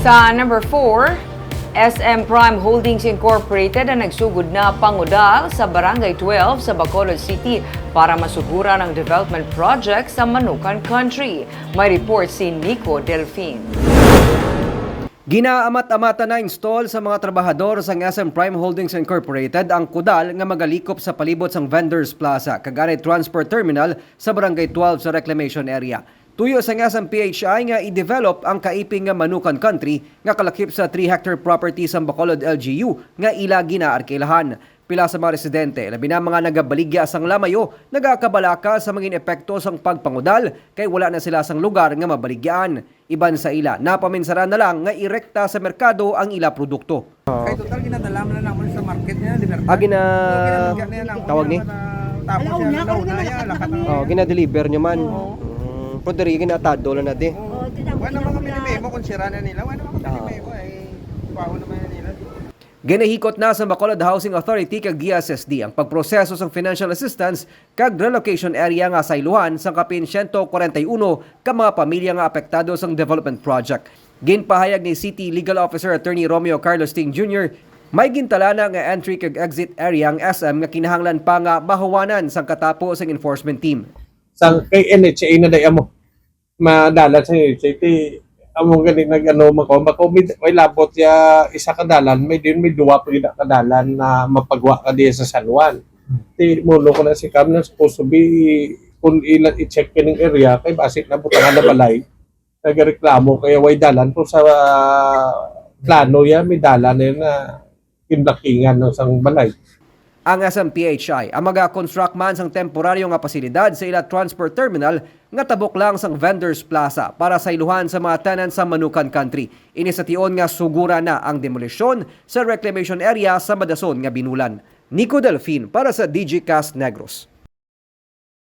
Sa number 4, SM Prime Holdings Incorporated ang nagsugod na pangudal sa Barangay 12 sa Bacolod City para masugura ng development project sa Manukan Country. May report si Nico Delfin. Ginaamat-amata na install sa mga trabahador sa SM Prime Holdings Incorporated ang kudal nga magalikop sa palibot sang Vendors Plaza, Cagayan Transport Terminal sa Barangay 12 sa Reclamation Area. Tuyo sa SM PHI nga i-develop ang kaiping nga Manukan Country nga kalakip sa 3 hectare property sa Bacolod LGU nga ila ginaarkilahan. Pila sa mga residente, labi na mga nagabaligya sang lamayo, nagakabalaka sa mga epekto sang pagpangudal kay wala na sila sang lugar nga mabaligyaan. Iban sa ila, napaminsara na lang nga irekta sa merkado ang ila produkto. Kay total ginadala mo na naman sa market niya, Libertad. Ah, gina... Tawag ni? Tapos siya nauna niya, lakat na. Oh, gina-deliver nyo man. Mm, Pero diri ginatado lang natin. Wala naman kami ni Memo kung sira na nila. Wala naman kami ni Memo ay bawo naman na nila. Ginahikot na sa Bacolod Housing Authority kag GSSD ang pagproseso sa financial assistance kag relocation area nga sa iluhan sa kapin 141 ka mga pamilya nga apektado sa development project. Ginpahayag ni City Legal Officer Attorney Romeo Carlos Ting Jr. May gintala na nga entry kag exit area ang SM nga kinahanglan pa nga mahuwanan sang katapo sang enforcement team. Sa kay NHA na day amo. Madala sa NHA ti amo gani nag ano mako mako may, labot ya isa ka dalan may din may duwa pa gid ka dalan na mapagwa ka diya sa San Juan. Ti mulo ko na si Cam na supposed to be kung ilan i-check kining area kay basic na butangan na balay nagreklamo kaya way dalan to sa plano ya may dalan na yun na kinlakingan ng sang balay ang SMPHI ang maga-construct man sang temporaryo nga pasilidad sa ila transport terminal nga tabok lang sang Vendors Plaza para sa iluhan sa mga tenants sa Manukan Country. Ini sa tion nga sugura na ang demolisyon sa reclamation area sa Madason nga binulan. Nico Delfin para sa DG Cast Negros.